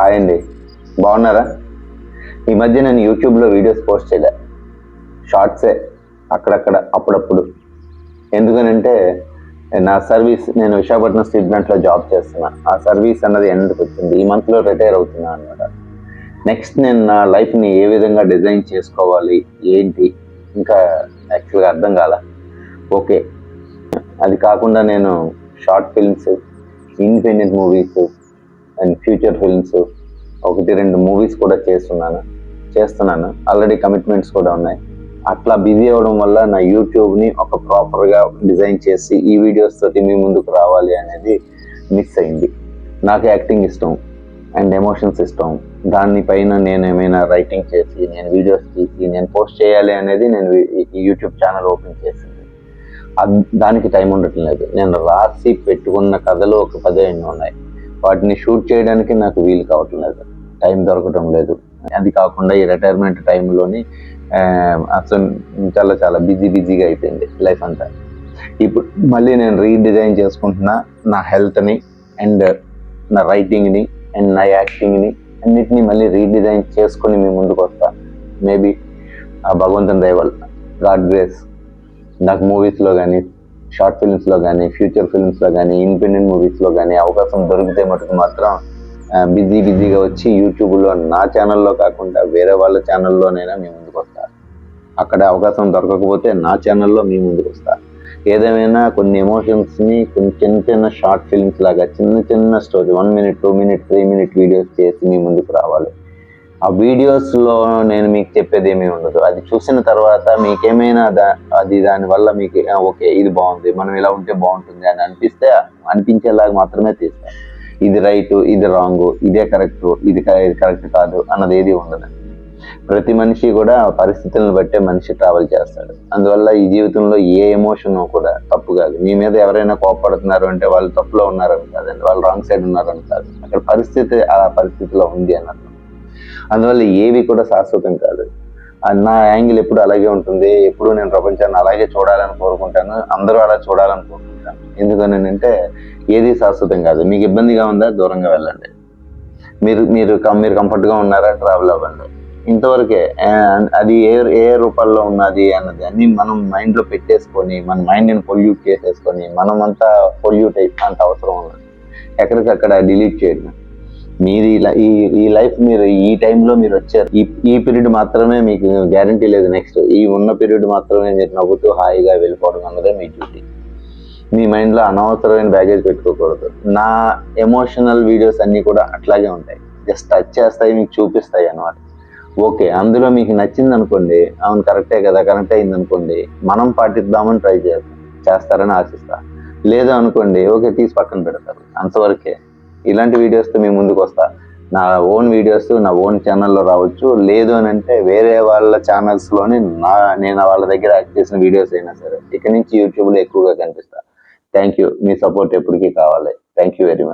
Hi అండి. బాగున్నారా? ఈ మధ్య నేను యూట్యూబ్లో వీడియోస్ పోస్ట్ చేయలే. షార్ట్సే అక్కడక్కడ అప్పుడప్పుడు. ఎందుకనంటే నా సర్వీస్ నేను విశాఖపట్నం స్టీల్ ప్లాంట్లో జాబ్ చేస్తున్నా. ఆ సర్వీస్ అన్నది ఎండ్కి వచ్చింది. ఈ మంత్లో రిటైర్ అవుతున్నా అనమాట నెక్స్ట్ నేను నా లైఫ్ని ఏ విధంగా డిజైన్ చేసుకోవాలి ఏంటి? ఇంకా యాక్చువల్గా అర్థం కాల. ఓకే. అది కాకుండా నేను short films independent movies and future films ఒకటి రెండు మూవీస్ కూడా చేస్తున్నాను చేస్తున్నాను. ఆల్రెడీ కమిట్మెంట్స్ కూడా ఉన్నాయి. అట్లా బిజీ అవ్వడం వల్ల నా యూట్యూబ్ని ఒక ప్రాపర్గా డిజైన్ చేసి ఈ వీడియోస్ తోటి మీ ముందుకు రావాలి అనేది మిస్ అయింది. నాకు యాక్టింగ్ ఇష్టం అండ్ ఎమోషన్స్ ఇష్టం. దానిపైన నేను ఏమైనా రైటింగ్ చేసి నేను వీడియోస్ తీసి నేను పోస్ట్ చేయాలి అనేది నేను యూట్యూబ్ ఛానల్ ఓపెన్ చేసింది. దానికి టైం ఉండటం లేదు. నేను రాసి పెట్టుకున్న కథలు ఒక పదిహేను ఉన్నాయి. వాటిని షూట్ చేయడానికి నాకు వీలు కావటం లేదు టైం దొరకటం లేదు. అది కాకుండా ఈ రిటైర్మెంట్ టైంలోని అసలు చాలా చాలా బిజీ బిజీగా అయిపోయింది లైఫ్ అంతా. ఇప్పుడు మళ్ళీ నేను రీడిజైన్ చేసుకుంటున్నా నా హెల్త్ని అండ్ నా రైటింగ్ని అండ్ నా యాక్టింగ్ని అన్నిటినీ మళ్ళీ రీడిజైన్ చేసుకొని మీ ముందుకు వస్తా. మేబీ ఆ భగవంతుని దయవల్ గాడ్ గ్రేస్ నాకు మూవీస్లో కానీ షార్ట్ ఫిల్మ్స్లో కానీ ఫ్యూచర్ ఫిల్మ్స్లో కానీ ఇండిపెండెంట్ మూవీస్లో కానీ అవకాశం దొరికితే మటుకు మాత్రం బిజీ బిజీగా వచ్చి యూట్యూబ్లో నా ఛానల్లో కాకుండా వేరే వాళ్ళ ఛానల్లోనైనా మీ ముందుకు వస్తారు అక్కడ అవకాశం దొరకకపోతే నా ఛానల్లో మీ ముందుకు వస్తారు ఏదేమైనా కొన్ని ఎమోషన్స్ని కొన్ని చిన్న చిన్న షార్ట్ ఫిల్మ్స్ లాగా చిన్న చిన్న story one minute two minute three minute videos చేసి మీ ముందుకు రావాలి. ఆ వీడియోస్లో నేను మీకు చెప్పేది ఏమీ ఉండదు. అది చూసిన తర్వాత మీకేమైనా దా అది దానివల్ల మీకు ఓకే ఇది బాగుంది మనం ఇలా ఉంటే బాగుంటుంది అని అనిపిస్తే అనిపించేలాగా మాత్రమే తీస్తాను. ఇది రైట్ ఇది రాంగ్ ఇదే కరెక్ట్ ఇది ఇది కరెక్ట్ కాదు అన్నది ఏది ఉండదు. ప్రతి మనిషి కూడా పరిస్థితులను బట్టే మనిషి ట్రావెల్ చేస్తాడు. అందువల్ల ఈ జీవితంలో ఏ ఎమోషన్ కూడా తప్పు కాదు. మీ మీద ఎవరైనా కోపడుతున్నారు అంటే వాళ్ళు తప్పులో ఉన్నారని కాదండి. వాళ్ళు రాంగ్ సైడ్ ఉన్నారని కాదు. అక్కడ పరిస్థితి ఆ పరిస్థితిలో ఉంది అన్నట్టు. అందువల్ల ఏవి కూడా శాశ్వతం కాదు. నా యాంగిల్ ఎప్పుడు అలాగే ఉంటుంది ఎప్పుడు నేను ప్రపంచాన్ని అలాగే చూడాలని కోరుకుంటాను అందరూ అలా చూడాలని కోరుకుంటాను. ఎందుకని అంటే ఏది శాశ్వతం కాదు. మీకు ఇబ్బందిగా ఉందా? దూరంగా వెళ్ళండి. మీరు మీరు కం- మీరు కంఫర్ట్గా ఉన్నారా? ట్రావెల్ అవ్వండి. ఇంతవరకే అది ఏ ఏ రూపాల్లో ఉన్నది అన్నది అన్ని మనం మైండ్లో పెట్టేసుకొని మన మైండ్ని పొల్యూట్ చేసేసుకొని మనం అంతా పొల్యూట్ అయిపోయినంత అంత అవసరం ఉన్నది ఎక్కడికక్కడ డిలీట్ చేయడం. మీరు ఇలా ఈ ఈ లైఫ్ మీరు ఈ టైంలో మీరు వచ్చారు. ఈ ఈ పీరియడ్ మాత్రమే మీకు గ్యారంటీ లేదు. నెక్స్ట్ ఈ ఉన్న పీరియడ్ మాత్రమే మీరు నవ్వుతూ హాయిగా వెళ్ళిపోవడం అన్నదే మీ డ్యూటీ మీ మైండ్లో అనవసరమైన బ్యాగేజ్ పెట్టుకోకూడదు. నా ఎమోషనల్ వీడియోస్ అన్నీ కూడా అట్లాగే ఉంటాయి. జస్ట్ టచ్ చేస్తాయి మీకు చూపిస్తాయి అన్నమాట. ఓకే అందులో మీకు నచ్చింది అనుకోండి అవును కరెక్టే కదా కరెక్ట్ అయింది అనుకోండి మనం పాటిద్దామని ట్రై చేస్తాం. చేస్తారని ఆశిస్తా. లేదు అనుకోండి ఓకే తీసి పక్కన పెడతారు. అంతవరకే. ఇలాంటి వీడియోస్తో మీ ముందుకు వస్తా. నా ఓన్ వీడియోస్ నా ఓన్ ఛానల్లో రావచ్చు. లేదు అని అంటే వేరే వాళ్ళ ఛానల్స్లోని నా నేను వాళ్ళ దగ్గర యాక్ట్ చేసిన వీడియోస్ అయినా సరే. ఇక నుంచి యూట్యూబ్లో ఎక్కువగా కనిపిస్తా. థ్యాంక్ యూ మీ సపోర్ట్ ఎప్పటికీ కావాలి. Thank you very much